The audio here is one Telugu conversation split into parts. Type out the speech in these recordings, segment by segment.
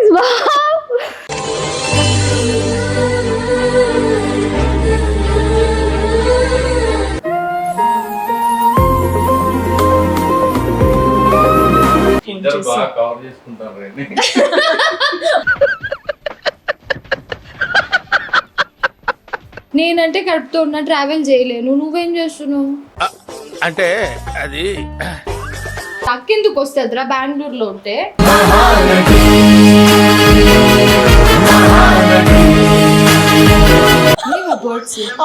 సర్ప్రైజ్ వావ్ ఇద్దరు బాగా కవర్ చేసుకుంటారు రండి నేనంటే కడుపుతో ఉన్న ట్రావెల్ చేయలేను. నువ్వేం చేస్తున్నావు? అంటే అది అక్కెందుకు వస్తుందిరా బెంగళూరులో ఉంటే?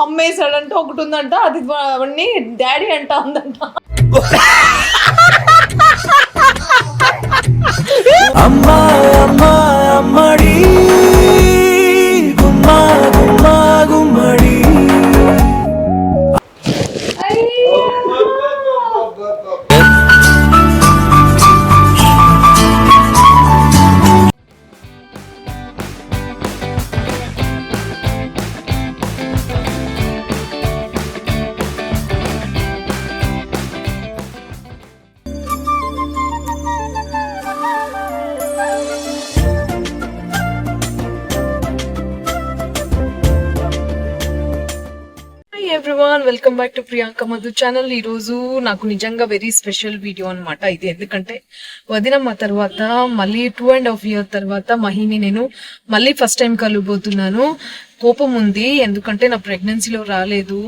అమ్మేశాడంట ఒకటి ఉందంట అది అవన్నీ డాడీ అంట ఉందంట అమ్మా అమ్మా అమ్మడి. Welcome back to Priyanka Madhu channel. ఈ రోజు నాకు నిజంగా వెరీ స్పెషల్ వీడియో అనమాట ఇది. ఎందుకంటే వదినమ్మ తర్వాత మళ్ళీ టూ అండ్ హాఫ్ ఇయర్ తర్వాత మహిని నేను మళ్ళీ ఫస్ట్ టైం కలవబోతున్నాను కోపం ఉంది ఎందుకంటే నా ప్రెగ్నెన్సీలో రాలేదు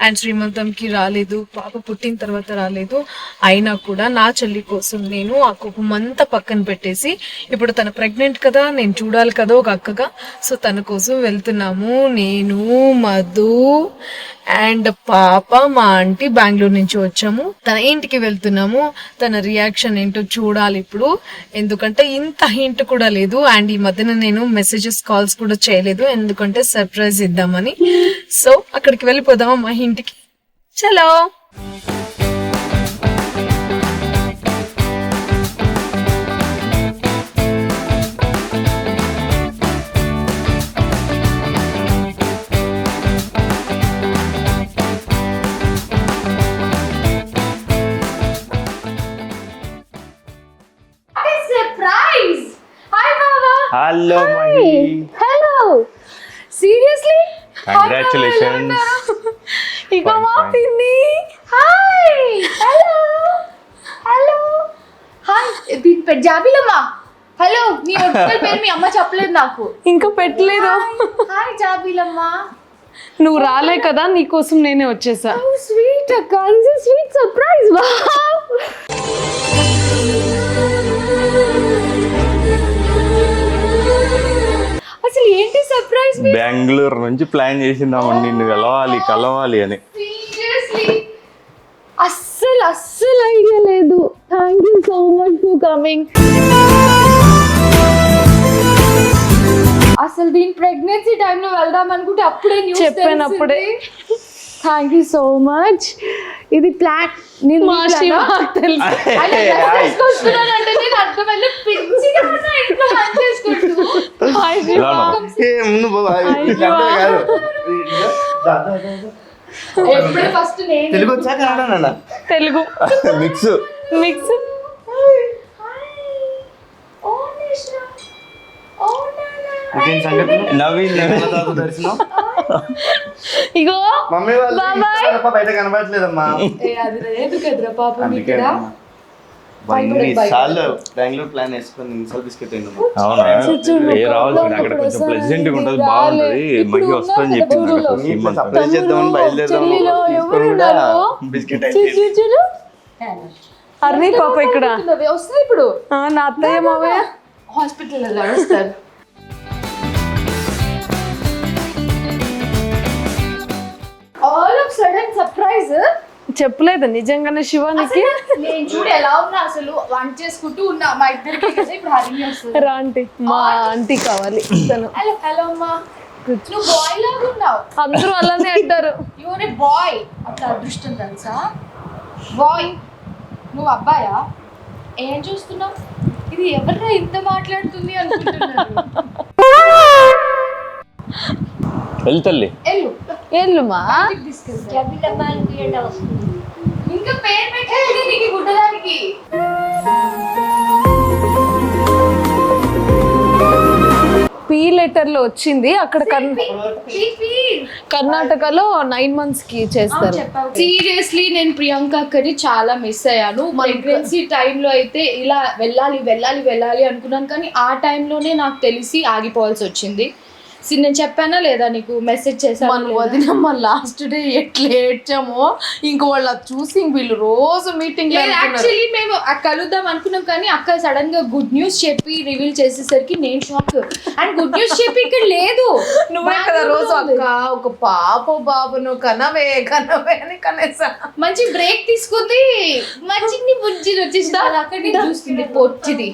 అండ్ శ్రీమంతంకి రాలేదు పాప పుట్టిన తర్వాత రాలేదు. అయినా కూడా నా చెల్లి కోసం నేను ఆ కోపం అంతా పక్కన పెట్టేసి ఇప్పుడు తన ప్రెగ్నెంట్ కదా నేను చూడాలి కదా ఒక అక్కగా. సో తన కోసం వెళ్తున్నాము. నేను మధు అండ్ పాప మా ఆంటీ బెంగళూరు నుంచి వచ్చాము. తన ఇంటికి వెళ్తున్నాము. తన రియాక్షన్ ఏంటో చూడాలి ఇప్పుడు. ఎందుకంటే ఇంత హింట్ కూడా లేదు. అండ్ ఈ మధ్యన నేను మెసేజెస్ కాల్స్ కూడా చేయలేదు. ఎందుకంటే సర్ప్రైజ్ ఇద్దామని. సో అక్కడికి వెళ్ళిపోదామా మా ఇంటికి? చలో! Hello Mahi hello seriously congratulations ఇక మా పిన్ని హాయ్ హలో హలో హాయ్ జాబిలమ్మా హలో మీ ఒరిజినల్ పేరు మీ అమ్మ చెప్పలేదు నాకు. ఇంకా పెట్టలేదు. హాయ్ జాబిలమ్మా నువ్వు రాలే కదా నీకోసం నేనే వచ్చేసా. స్వీట్ అక్క స్వీట్ సర్ప్రైజ్ అసలు ఏంటి సర్ప్రైజ్ బెంగళూరు నుంచి ప్లాన్ చేసిందామండి నిన్ను కలవాలి కలవాలి అని. అస్సలు అస్సలు ఐడియా లేదు. Thank you so much for coming అసలు దీని ప్రెగ్నెన్సీ టైంలో వెళ్దాం అనుకుంటే అప్పుడే న్యూస్ చెప్పాను అప్పుడే. థ్యాంక్ యూ సో మచ్ ఇది ప్లాన్ నేను తెలుసు. పిచ్చిగా ఇంట్లో పని చేసుకుంటూ. ఎప్పుడు ఫస్ట్ నేను తెలుగు వచ్చా కన్నడ తెలుగు. మిక్స్. మిక్స్. ఓ నిషా ఓ నానా సంగతి నవీన్ దర్శనం. ఇగో మమ్మీ వాళ్ళు బాబాయ్. తప్ప బయట కనబడట్లేదమ్మా. ఏ అది లేదు కదరా పాపం అందుకే ఇక్కడ? సార్లు బెంగళూరు ప్లాన్ వేసుకొని ఇన్సల్ బిస్కెట్ అవునా? ఏ రావాలి అక్కడ కొంచెం ప్లెజెంట్గా ఉంటది బాగుంటది మహి వస్తుందని శ్రీమంత్ సర్ప్రైజ్ చేద్దామని ఉన్నారు? బిస్కెట్. అర్రీ పాప ఇక్కడ. వస్తుంది, ఇప్పుడు. ఆ, నా అత్తయ్య మావయ్య. హాస్పిటల్ వస్తారు ఆల్ ఆఫ్ సడన్ సర్ప్రైజ్ చెప్పలేదు నిజంగానే శివానికి నేను చూడు ఎలా ఉన్నా అసలు వంట చేసుకుంటూ ఉన్నా మా ఇద్దరికి కదా ఇప్పుడు హరి వస్తుంది. రా ఆంటీ మా ఆంటీ కావాలి తను హలో హలో అమ్మా. నువ్వు బాయ్ లాగా ఉన్నావు. అందరూ అలానే అంటారు. యువర్ ఏ బాయ్ అట్లా అదృష్టం తెలుసా? బాయ్ నువ్వు అబ్బాయా? ఏం చూస్తున్నావు? ఇది ఎవరిరా ఇంత మాట్లాడుతుంది అనుకుంటున్నారు? వెళ్తల్లి ఎల్లు ఇంటికి తీసుకెళ్తా. ఇంకా పేరు పెట్టలేదు నీకు గుడ్డదానికి. పీ లెటర్లో వచ్చింది. అక్కడ కర్ణ- కర్ణాటకలో నైన్ మంత్స్కి చేస్తారు. సీరియస్లీ నేను ప్రియాంక అక్కని చాలా మిస్ అయ్యాను. ప్రెగ్నెన్సీ టైంలో అయితే ఇలా వెళ్ళాలి వెళ్ళాలి వెళ్ళాలి అనుకున్నాను. కానీ ఆ టైంలోనే నాకు తెలిసి ఆగిపోవాల్సి వచ్చింది. నేను చెప్పానా లేదా నీకు మెసేజ్ మన చేశాను వదినమ్మ లాస్ట్ డే ఎట్లా ఏడ్చామో ఇంక వాళ్ళు అది చూసి ఇంక వీళ్ళు రోజు మీటింగ్ యాక్చువల్లీ మేము కలుద్దాం అనుకున్నాం కానీ అక్క సడన్గా గుడ్ న్యూస్ చెప్పి రివీల్ చేసేసరికి నేను షాక్ అండ్ గుడ్ న్యూస్ చెప్పి ఇక్కడ లేదు. నువ్వే కదా రోజు అక్క ఒక పాప బాబును కనవే కనవే అని కనేసా. మంచి బ్రేక్ తీసుకుంది. మంచి బుజ్జి వచ్చేసింది. అది అక్కడే చూస్తుంది పొచ్చిది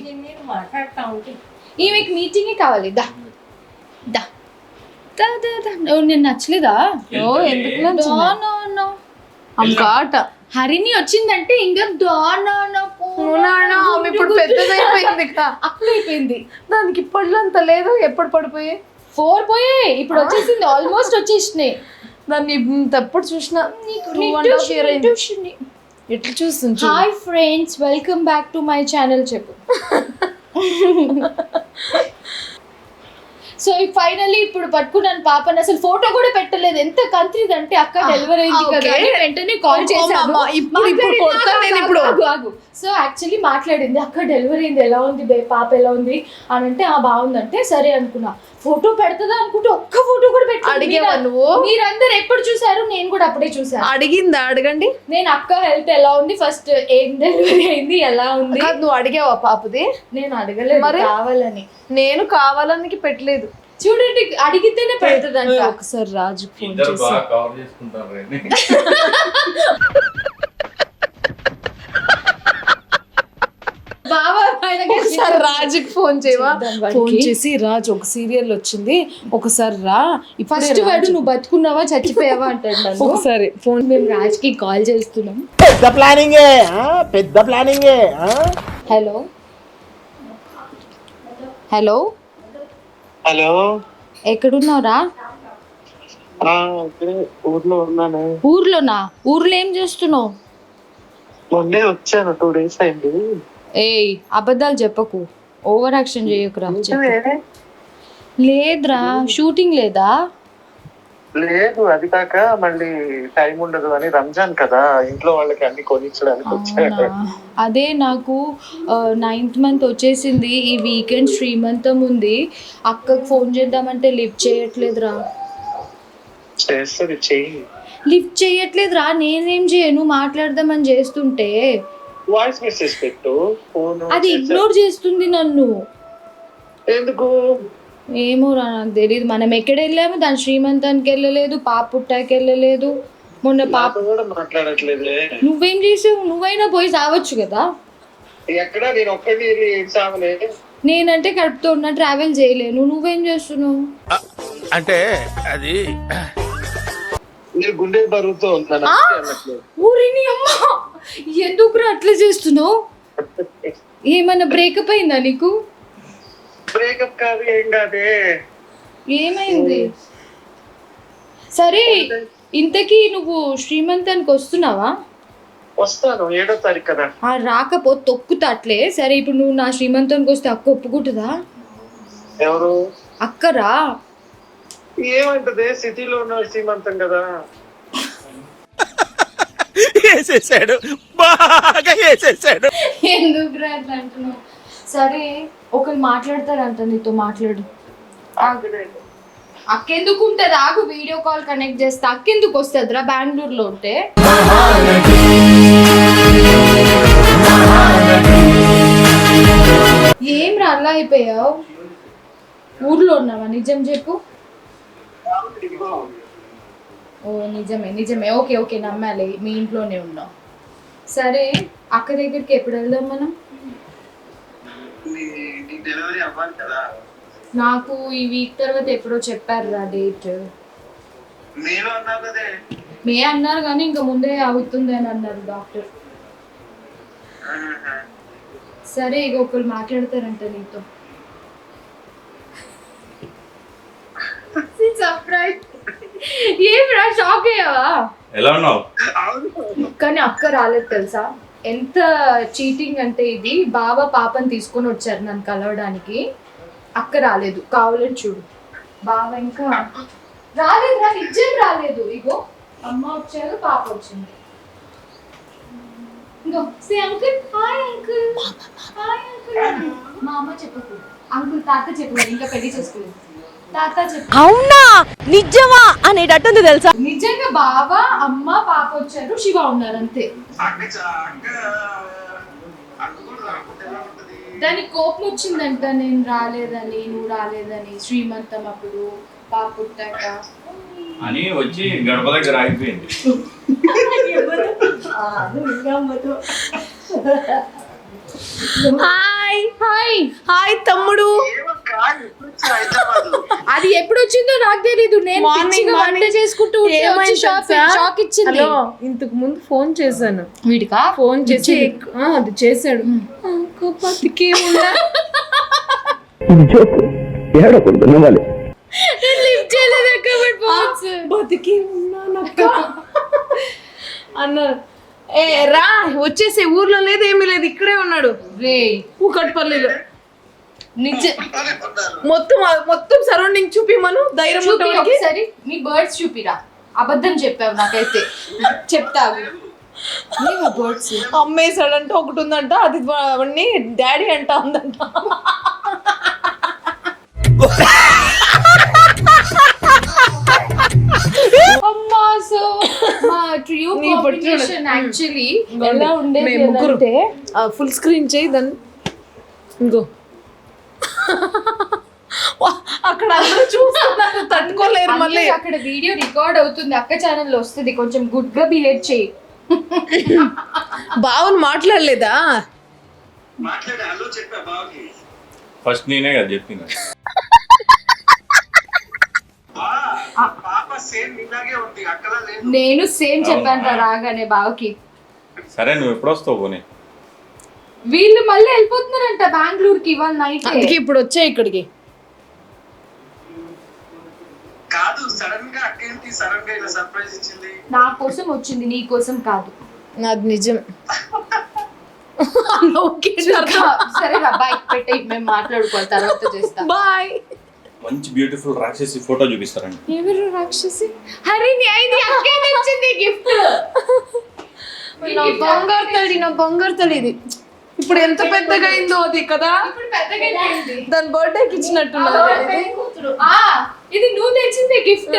ఈమెకి మీటింగే కావాలి దా. నేను నచ్చలేదా? ఓ ఎందుకు హరిని వచ్చిందంటే ఇంకా దా, నా, నా, పో, నా, నా, ఆమె ఇప్పుడు పెద్దదైపోయింది గుడ్డు. అప్పుడు అయిపోయింది దానికి ఇప్పట్లో అంత లేదు ఎప్పుడు పడిపోయి? ఫోర్ పోయాయి ఇప్పుడు వచ్చేసింది ఆల్మోస్ట్ వచ్చేసినాయి. దాన్ని ఎప్పుడు చూసినా. ఎట్లా చూస్తుంది. Hi friends welcome back to my channel చెప్పు. సో ఫైనల్లీ ఇప్పుడు పట్టుకున్నాను పాపని అసలు ఫోటో కూడా పెట్టలేదు. ఎంత కంత్రిది అంటే అక్క డెలివరీ అయింది okay. కదా అని వెంటనే కాల్ ఇప్పుడు. సో యాక్చువల్లీ మాట్లాడింది అక్క డెలివరీ అయింది ఎలా ఉంది బే పాప ఎలా ఉంది? అని అంటే ఆ బాగుందంటే సరే అనుకున్నా. ఫోటో పెడతదా అనుకుంటే ఒక్క ఫోటో కూడా పెట్టలేదు అడిగావా నువ్వు? మీరందరూ ఎప్పుడు చూసారు నేను కూడా అప్పుడే చూసాను అడిగిందా? అడగండి. నేను అక్క హెల్త్ ఎలా ఉంది? ఫస్ట్ ఏం డెలివరీ అయింది? ఎలా ఉంది? నువ్వు అడిగావా పాపది? నేను అడగలేదు మరి? కావాలని. నేను కావాలని పెట్టలేదు. చూడండి అడిగితేనే పెడతదంట. ఒకసారి రాజు ఫోన్ చేసి బాగా కవర్ చేసుకుంటారు రండి. బాబా ఆయనకి ఒకసారి రాజుకి ఫోన్ చేయవా. ఫోన్ చేసి రాజు ఒక సీరియల్ వచ్చింది. ఒకసారి రా. ఇప్పుడే ఫస్ట్. వాడు నువ్వు బతుకున్నావా? చచ్చిపోయావా? అంటాడు. ఒకసారి ఫోన్ మేము రాజ్కి కాల్ చేస్తున్నాం. పెద్ద ప్లానింగే? పెద్ద ప్లానింగే? హలో. హలో. హలో. ఎక్కడున్నావురా? ఊర్లో ఉన్నాను. ఊర్లోనా? ఊర్లో ఏం చేస్తున్నావు? మొన్నే వచ్చాను టూ డేస్ అయింది. ఏయ్ అబద్ధాలు చెప్పకు. ఓవర్ యాక్షన్ చేయకురా? లేదురా షూటింగ్ లేదా? లేదు అది కాక మళ్ళీ టైం ఉండదు అని రంజాన్ కదా ఇంట్లో వాళ్ళకి అన్ని కొనిచ్చడానికి అవునా? అదే నాకు నైన్త్ మంత్ వచ్చేసింది ఈ వీకెండ్ శ్రీమంతం ఉంది. అక్కకు ఫోన్ చేద్దామంటే లిఫ్ట్ చేయట్లేదురా. చేస్తుంది చెయ్యి. లిఫ్ట్ చేయట్లేదురా నేనేం చేయను మాట్లాడదామని చేస్తుంటే. వాయిస్ మెసేజ్ పెట్టు. ఫోన్ అది ఇగ్నోర్ చేస్తుంది నన్ను. ఎందుకు? ఏమోరా నాకు తెలియదు మనం ఎక్కడ వెళ్ళాము? దాని శ్రీమంతానికి వెళ్ళలేదు పాప పుట్టాకి వెళ్ళలేదు. మొన్న పాప కూడా మాట్లాడట్లేదే నువ్వేం చేసావు? నువ్వైనా పోయి సావచ్చు కదా. ఎక్కడ? నేను ఒక్కడి నేనంటే కడుపుతో ఉన్న ట్రావెల్ చేయలేను. నువ్వేం చేస్తున్నావు? అంటే అది నేను గుండె బరువుతో ఉన్నాను. ఊరిని అమ్మ. ఎందుకురా అట్లా చేస్తున్నావు? ఏమన్నా బ్రేకప్ అయిందా నీకు? బ్రేకప్ కాదు ఏం కాదే. ఏమైంది? సరే ఇంతకీ నువ్వు శ్రీమంతానికి వస్తున్నావా? వస్తాను ఏడో తారీఖు కదా. ఆ రాకపో తొక్కుతా అట్లే. సరే ఇప్పుడు నువ్వు నా శ్రీమంతానికి వస్తే అక్క ఒప్పుకుంటుందా? ఎవరు? అక్కరా? ఏమంటది? సిటీలో ఉన్న సీమంతం కదా. వేసేసాడు. బాగా వేసేసాడు. ఎందుకు అట్లా అంటున్నావు? సరే ఒకరు మాట్లాడతారంట నీతో మాట్లాడు. అక్కెందుకు ఉంటుంది? ఆగు వీడియో కాల్ కనెక్ట్ చేస్తే. అక్కెందుకు వస్తుందిరా బెంగళూరులో ఉంటే? ఏం రా అలా అయిపోయావు? ఊర్లో ఉన్నావా? నిజం చెప్పు. ఓ నిజమే నిజమే. ఓకే ఓకే నమ్మాలి. మీ ఇంట్లోనే ఉన్నావు సరే అక్క దగ్గరికి ఎప్పుడు వెళ్దాం మనం? డెలివరీ అవ్వాలి కదా నాకు ఈ వీక్ తర్వాత ఎప్పుడో చెప్పారు రా డేట్. నేను అన్నా కదే. మే అన్నారు కానీ ఇంకా ముందే అవుతుంది అని అన్నారు డాక్టర్. సరే ఇక ఒకరు మాట్లాడతారంట నీతో. సర్ప్రైజ్ ఏం రా షాక్ అయ్యావా? ఎలా ఉన్నావు? కానీ అక్క రాలేదు తెలుసా? ఎంత చీటింగ్ అంటే ఇది. బావ పాపని తీసుకొని వచ్చారు నన్ను కలవడానికి. అక్క రాలేదు. కావాలని చూడు. బాగా ఇంకా రాలేదు రా నిజం రాలేదు. ఇగో అమ్మ వచ్చారు పాప వచ్చింది. ఇంకో say uncle hi uncle hi uncle మా అమ్మ చెప్పకూడదు. అంకుల్ తాత చెప్పలేదు ఇంకా పెళ్ళి చేసుకోలేదు. అవునా? నిజమా? అనేటట్టుంది తెలుసా? నిజంగా బావ అమ్మ పాప వచ్చారు శివ ఉన్నారు అంతే. దానికి కోపం వచ్చిందంట నేను రాలేదని నువ్వు రాలేదని శ్రీమంతం అప్పుడు పాప పుట్టాక. అని వచ్చి గడప దగ్గర ఆగిపోయింది. హాయ్. హాయ్. హాయ్ తమ్ముడు. అది ఎప్పుడు వచ్చిందో నాకు తెలీదు. నేను పిచ్చిగా వంట. చేసుకుంటూ షాక్ ఇచ్చింది. హలో ఇంతకు ముందు ఫోన్ చేశాను. వీడికా? ఫోన్ చేసి ఆ, అది చేశాడు. లిఫ్ట్ చేయలేదు అక్క బట్ ఫోన్స్ బతికి ఉన్నానక్క అన్నారు. ఏ రా వచ్చేసే ఊర్లో లేదు ఏమీ లేదు ఇక్కడే ఉన్నాడు. రే కూకట్పల్లిలో నిజ మొత్తం మొత్తం సరౌండింగ్ చూపిమను ధైర్యం. ఒకసారి నీ బర్డ్స్ చూపిరా. అబద్ధం చెప్పావు నాకైతే. చెప్తావు బర్డ్స్? అమ్మేశాడంట ఒకటి ఉందంట అది వాడిని డాడీ అంట ఉందంట. మా యాక్చువల్లీ ఎలా ఉండేది ఫుల్ స్క్రీన్ చేయి దాన్ని ఇంకో. అక్కడ అందరూ చూస్తున్నారు తట్టుకోలేరు మళ్ళీ. అక్కడ వీడియో రికార్డ్ అవుతుంది అక్క ఛానల్లో వస్తుంది కొంచెం గుడ్గా బిహేవ్ చేయి. బావని మాట్లాడలేదా? మాట్లాడే హలో చెప్పా బావకి. ఫస్ట్ నేనే కదా చెప్పింది పాప సేమ్ ఇలాగే ఉంది అక్కలా లేదు. నేను సేమ్ చెప్పాను రాగానే బావకి. సరే నువ్వు ఎప్పుడు వస్తావు పోనీ? వీళ్ళు మళ్ళీ వెళ్ళిపోతున్నారంట బెంగళూరుకి ఇవాళ నైట్ అందుకే ఇప్పుడు వచ్చే ఇక్కడికి. కాదు సడన్గా అక్క ఏంటి సడన్గా ఇలా సర్ప్రైజ్ ఇచ్చింది. నా కోసం వచ్చింది నీ కోసం కాదు. నాది నిజం. ఓకే సరే రా బాయ్ పెట్టే మేము మాట్లాడుకోవాలి తర్వాత చేస్తా. బాయ్ మంచి బ్యూటిఫుల్ రాక్షసి ఫోటో చూపిస్తారండి. ఎవరు రాక్షసి? హరి నీ ఇది అక్కే తెచ్చింది గిఫ్ట్ నా బంగారు తడి నా బంగారు తడి ఇది. ఇప్పుడు ఎంత పెద్దగా అయిందో అది కదా? ఇప్పుడు పెద్దగా అయింది. దాని బర్త్డేకి ఇచ్చినట్టున్నారు. పెళ్ళి కూతురు. ఆ, ఇది నువ్వు తెచ్చింది గిఫ్ట్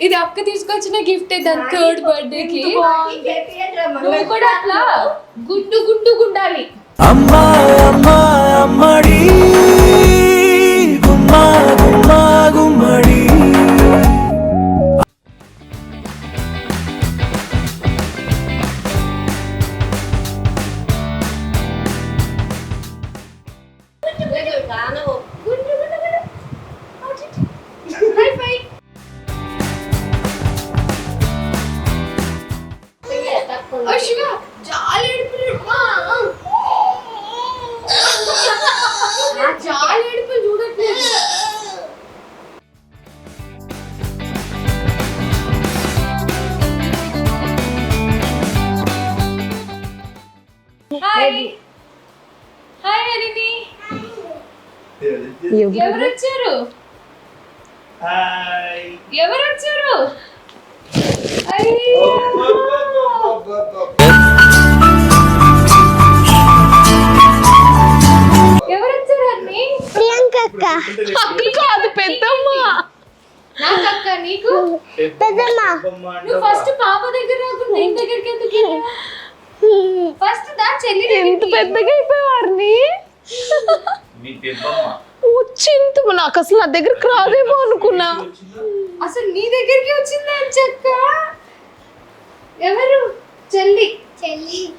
ఇది అక్క తీసుకొచ్చిన గిఫ్ట్ దాని థర్డ్ బర్త్డే కి. నువ్వు కూడా అట్లా గుండు గుండు గుండాలి అమ్మా అమ్మా అమ్మడి. గుమ్మా గుమ్మా గుమ్మడి. chegar అక్క కాదు పెద్దమ్మ. నాకు? పెద్దమ్మ నువ్వు ఫస్ట్ పాప దగ్గర రాకుండా ఇంటి దగ్గరికి ఎందుకు ఫస్ట్ దా చెల్లి ఎంత పెద్దగా అయిపోయావారిని? వచ్చింత నాకు అసలు నా దగ్గరకు రాదేమో అనుకున్నా. అసలు నీ దగ్గరికి వచ్చింది అని చెక్క ఎవరు? చెల్లి. చెల్లి.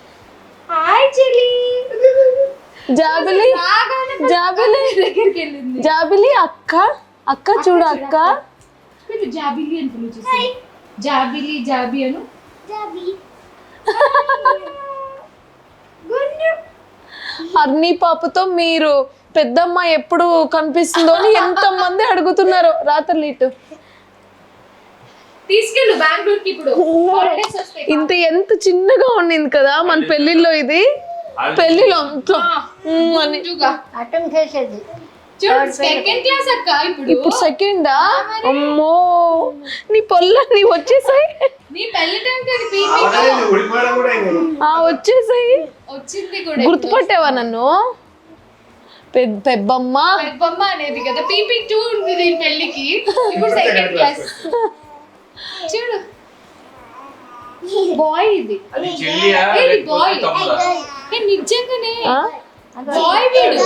హాయ్ చెల్లి. జాబిలి జాబిలి దగ్గరికి వెళ్ళింది. జాబిలి అక్క అక్క చూడు అక్క. జాబిలి అని జాబిలి జాబి అను. అన్ని పాపతో మీరు పెద్దమ్మ ఎప్పుడు కనిపిస్తుందో అని ఎంత మంది అడుగుతున్నారు రాత్రి ఇటు. తీసుకెళ్ళు బెంగళూరుకి ఇప్పుడు. ఇంత ఎంత చిన్నగా ఉండింది కదా మన పెళ్ళిలో ఇది. పెళ్ళిలో అంతా ఉమ్ అని. ముందుగా అటం చేసేది. చూడు సెకండ్ క్లాస్ అక్క ఇప్పుడు. ఇప్పుడు సెకండా అమ్మో! నీ పొల్ల నీ వచ్చేసాయి. నీ పెళ్ళి అయింది. ఆ వచ్చేసాయి. వచ్చింది కూడా గుర్తుపట్టావా నన్ను? పెద్ద పెద్దమ్మ. పెద్దమ్మ అనేది కదా పీపీ టూ ఉంది దీని పెళ్ళికి ఇప్పుడు సెకండ్ క్లాస్ చూడు. బాయ్ ఇది. ఇది బాయ్ నిజంగానే. బాయ్ వీడు.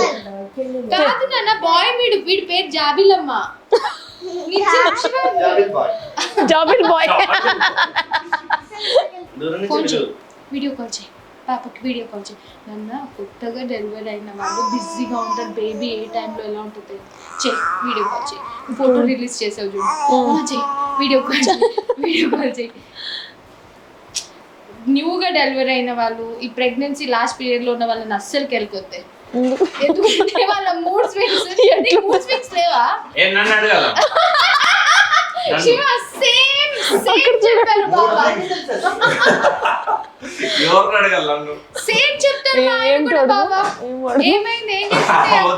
కాదు నాన్న బాయ్ వీడు. వీడి పేరు జాబిలమ్మ. Jabil bye. వీడియో కాల్ చేయి. పాపకి వీడియో కాల్ చేయి. నన్న కొత్తగా డెలివరీ అయిన వాళ్ళు బిజీగా ఉంటారు. బేబీ ఏ టైంలో ఎలా ఉంటుంది? చేయి. వీడియో కాల్ చేయి. ఫోటో రిలీజ్ చేసావు చూడు. ఆ, చేయి. వీడియో కాల్ చేయి. వీడియో కాల్ చేయి. న్యూగా డెలివరీ అయిన వాళ్ళు ఈ ప్రెగ్నెన్సీ లాస్ట్ పీరియడ్లో ఉన్న వాళ్ళని అస్సలు కెలుకొద్ది ఎందుకంటే వాళ్ళ మూడ్ స్వింగ్స్ మూడ్ స్వింగ్స్ లేవా? శివ సేమ్ సేమ్ చెప్పారు బాబా. ఎవరిని అడగాలి నన్ను? సేమ్ చెప్తారు మా ఆయన కూడా బాబా. ఏమైంది? ఏం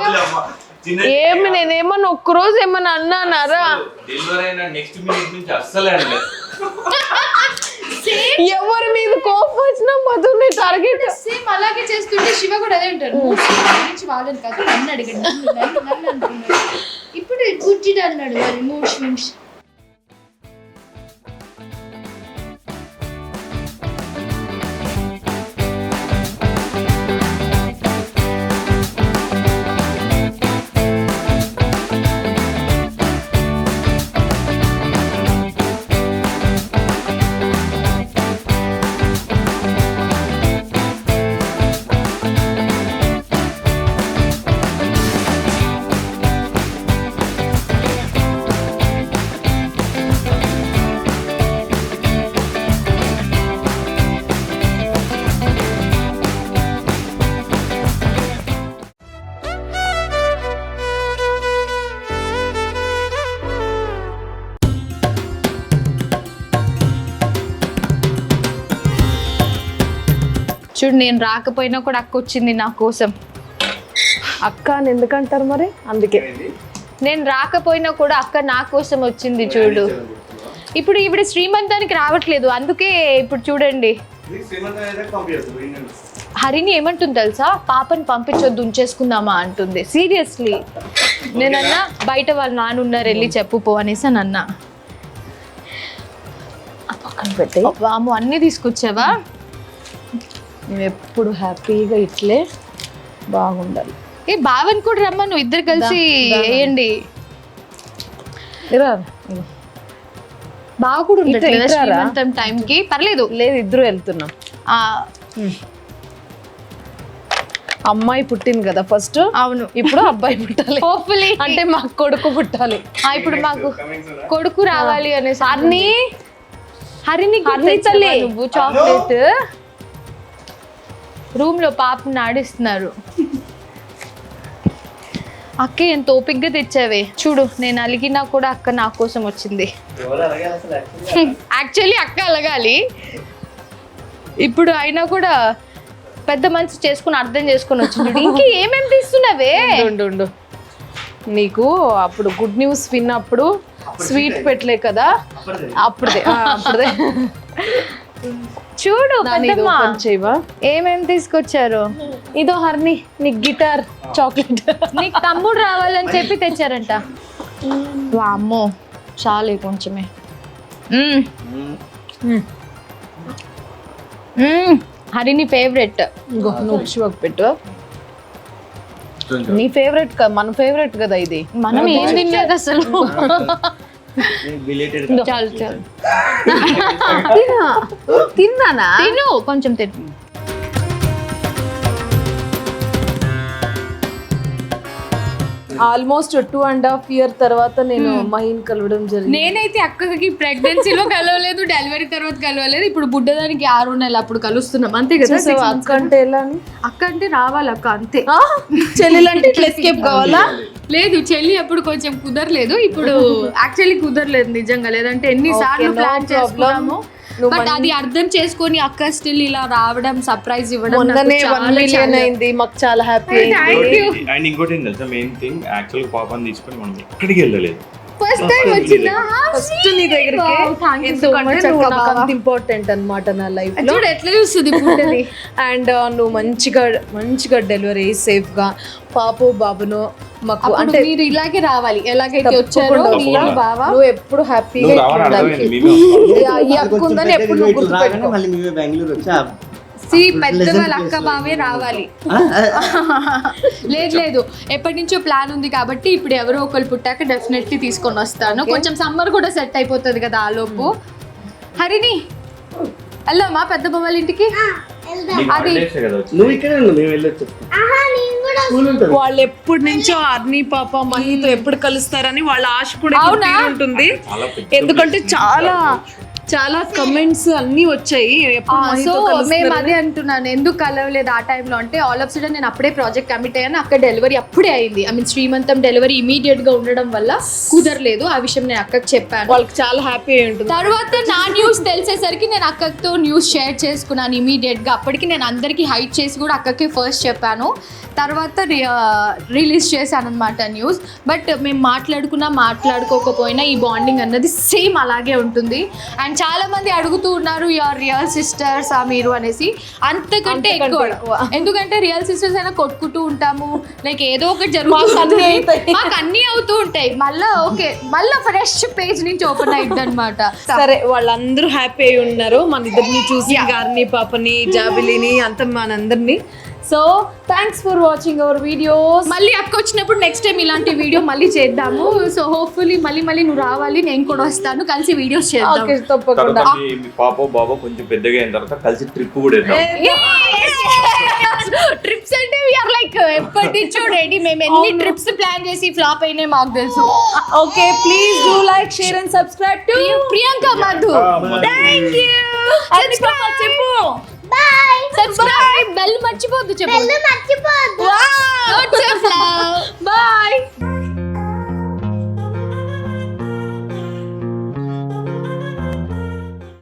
చేసింది ఏమి నేనేమన్నా ఒక్కరోజు ఏమన్నా అన్నానారా డెలివరీ అయిన నెక్స్ట్ మినిట్ నుంచి అస్సలే ఎవరి మీద కోపం వచ్చినా మధుని టార్గెట్ సేమ్ అలాగే చేస్తుంటే శివ కూడా అదే ఉంటారు గురించి వాళ్ళని కాదు నన్ను అడిగాడు ఇప్పుడు గుజ్జిడు అన్నాడు మరి మూడు స్వింగ్స్ చూడు నేను రాకపోయినా కూడా అక్క వచ్చింది నా కోసం. అక్క అని ఎందుకంటారు మరి? అందుకే. నేను రాకపోయినా కూడా అక్క నా కోసం వచ్చింది చూడు. ఇప్పుడు ఈవిడ శ్రీమంతానికి రావట్లేదు అందుకే ఇప్పుడు చూడండి. హరిని ఏమంటుంది తెలుసా? పాపని పంపించొద్దు ఉంచేసుకుందామా అంటుంది. సీరియస్లీ. నేనన్నా బయట వాళ్ళు నానున్నారు వెళ్ళి చెప్పు పో అనేసి అని అన్నా. పక్కన పెట్టి వాము అన్నీ తీసుకొచ్చావా? మేము ఎప్పుడు హ్యాపీగా ఇట్లే బాగుండాలి. ఏ బావని కూడా రమ్మను ఇద్దరు కలిసి వేయండి. బావ కూడా ఉండట్లేదా టైంకి? పర్లేదు. లేదు ఇద్దరు వెళ్తున్నాం. ఆ, అమ్మాయి పుట్టింది కదా ఫస్ట్. అవును. ఇప్పుడు అబ్బాయి పుట్టాలి. హోప్ఫుల్లీ అంటే మాకు కొడుకు పుట్టాలి. ఇప్పుడు మాకు కొడుకు రావాలి అనేసి. హరిని. హరిని హరిని తల్లి. నువ్వు చాక్లెట్ రూమ్లో పాపని ఆడిస్తున్నారు. అక్క ఎంత ఓపిగ్గా తెచ్చావే. చూడు నేను అలిగినా కూడా అక్క నా కోసం వచ్చింది? యాక్చువల్లీ అక్క అలగాలి. ఇప్పుడు అయినా కూడా పెద్ద మనసు చేసుకుని అర్థం చేసుకుని వచ్చింది. ఇంక ఏమేమి తీస్తున్నావే? ఉండు నీకు అప్పుడు గుడ్ న్యూస్ విన్నప్పుడు స్వీట్ పెట్టలే కదా. అప్పటిదే. అప్పుడే అప్పుడే చూడు ఏమేమి తీసుకొచ్చారు? ఇదో హర్ని నీకు గిటార్ చాక్లెట్. నీకు తమ్ముడు రావాలని చెప్పి తెచ్చారంట. వామ్మో చాలే కొంచెమే. హరిని ఫేవరెట్ నువ్వు పెట్టు. నీ ఫేవరెట్ కదా మన ఫేవరెట్ కదా ఇది. మనం ఏం తినలేదు అసలు. చాలు చాలు. తినా? తిన్నానా? తిను కొంచెం తిను. Almost two and half year తర్వాత నేను మహిన్ కలవడం జరిగింది. నేనైతే అక్కకి ప్రెగ్నెన్సీలో కలవలేదు డెలివరీ తర్వాత కలవలేదు. ఇప్పుడు బుడ్డదానికి ఆరు నెలలు అప్పుడు కలుస్తున్నాం. అంతే కదా months అక్క అంటే ఎలా అని? అక్క అంటే రావాలి అక్క అంతే? చెల్లెలంటే ఇట్లా ఎస్కేప్ కావాలా? లేదు చెల్లి అప్పుడు కొంచెం కుదరలేదు. ఇప్పుడు యాక్చువల్లీ కుదరలేదు నిజంగా. లేదంటే ఎన్నిసార్లు ప్లాన్. చేసుకున్నాము బట్ అది అర్థం చేసుకొని అక్క స్టిల్ ఇలా రావడం సర్ప్రైజ్ ఇవ్వడం మొన్ననే వన్ మిలియన్ అయింది మాకు చాలా హ్యాపీ అండ్ ఇంకోటి తెలుసా? మెయిన్ థింగ్ యాక్చువల్ పాపని తీసుకొని మనం ఎక్కడికి వెళ్ళలేదు. ఫస్ట్ టైం వచ్చిందా? ఫస్ట్ నీ దగ్గరికి. ఎందుకంటే నువ్వు నాకు. అంత ఇంపార్టెంట్ అన్నమాట నా లైఫ్లో. ఎట్లా చూస్తుంది పుట్టది అండ్ నువ్వు మంచిగా మంచిగా డెలివరీ సేఫ్గా పాపు బాబును మాకు అప్పుడు అంటే మీరు ఇలాగే రావాలి. ఎలాగైతే వచ్చారో మీరు. బావా? నువ్వు ఎప్పుడు హ్యాపీగా అక్క ఉందని ఎప్పుడు నువ్వు గుర్తుపెట్టుకో. పెద్ద వాళ్ళ అక్క బావే రావాలి. లేదు లేదు. ఎప్పటి నుంచో ప్లాన్ ఉంది కాబట్టి ఇప్పుడు ఎవరో ఒకరు పుట్టాక డెఫినెట్లీ తీసుకొని వస్తాను. కొంచెం సమ్మర్ కూడా సెట్ అయిపోతుంది కదా ఆ లోపు. హరిని వెళ్ళామా పెద్ద బావాల ఇంటికి? అది-. నువ్వు ఇక్కడే మేము వెళ్ళొచ్చు. వాళ్ళు ఎప్పటి నుంచో అర్ని పాప మహితో ఎప్పుడు కలుస్తారని వాళ్ళ ఆశ కూడా? ఉంటుంది. ఎందుకంటే చాలా చాలా కమెంట్స్ అన్ని వచ్చాయి. సో మేము. అదే అంటున్నాను. ఎందుకు కలవలేదు ఆ టైంలో అంటే ఆల్ ఆఫ్ సడన్ నేను అప్పుడే ప్రాజెక్ట్ కమిట్ అయ్యాను. అక్కడ డెలివరీ అప్పుడే అయింది. ఐ మీన్ శ్రీమంతం డెలివరీ ఇమీడియట్గా ఉండడం వల్ల కుదరలేదు. ఆ విషయం నేను అక్కకి చెప్పాను. వాళ్ళకి చాలా హ్యాపీ అయి ఉంటుంది. తర్వాత నా న్యూస్ తెలిసేసరికి నేను అక్కతో న్యూస్ షేర్ చేసుకున్నాను ఇమీడియట్గా. అప్పటికి నేను అందరికీ హైట్ చేసి కూడా అక్కకి ఫస్ట్ చెప్పాను. తర్వాత రిలీజ్ చేశాను అనమాట న్యూస్ బట్ మేము మాట్లాడుకున్నా మాట్లాడుకోకపోయినా ఈ బాండింగ్ అన్నది సేమ్ అలాగే ఉంటుంది. అండ్ చాలా మంది అడుగుతూ ఉన్నారు యువర్ రియల్ సిస్టర్స్ ఆ మీరు అనేసి. అంతకంటే ఎక్కువ. ఎందుకంటే రియల్ సిస్టర్స్ అయినా కొట్టుకుంటూ ఉంటాము. లైక్ ఏదో ఒకటి జరుగుతుంది మాకు అన్నీ అవుతూ ఉంటాయి. మళ్ళా ఓకే. మళ్ళా ఫ్రెష్ పేజ్ నుంచి ఓపెన్ అయింది అనమాట సరే వాళ్ళందరూ హ్యాపీ అయి ఉన్నారు. మన ఇద్దరిని చూసి గారిని పాపని జాబిలిని అంత మనందరినీ. So thanks for watching our videos మళ్ళీ అక్క వచ్చినప్పుడు నెక్స్ట్ టైం ఇలాంటి వీడియో మళ్ళీ చేద్దాము. సో హోప్ఫుల్లీ మళ్ళీ మళ్ళీ నువ్వు రావాలి నేను కూడా వస్తాను. కలిసి వీడియోస్ చేద్దాం. ఓకే తప్పకుండా. పాప బాబా కొంచెం పెద్దగా అయిన తర్వాత కలిసి ట్రిప్ కూడా ట్రిప్స్ అంటే వీఆర్ లైక్ ఎప్పటి నుంచో రెడీ మేము ఎన్ని ట్రిప్స్ ప్లాన్ చేసి ఫ్లాప్ అయినాయి మాకు తెలుసు. Okay please do like share and subscribe to Priyanka Madhu. Thank you చెప్పు. బాయ్ సబ్స్క్రైబ్ బెల్ మర్చిపోద్దు చెప్పు. బెల్ మర్చిపోద్దు బాయ్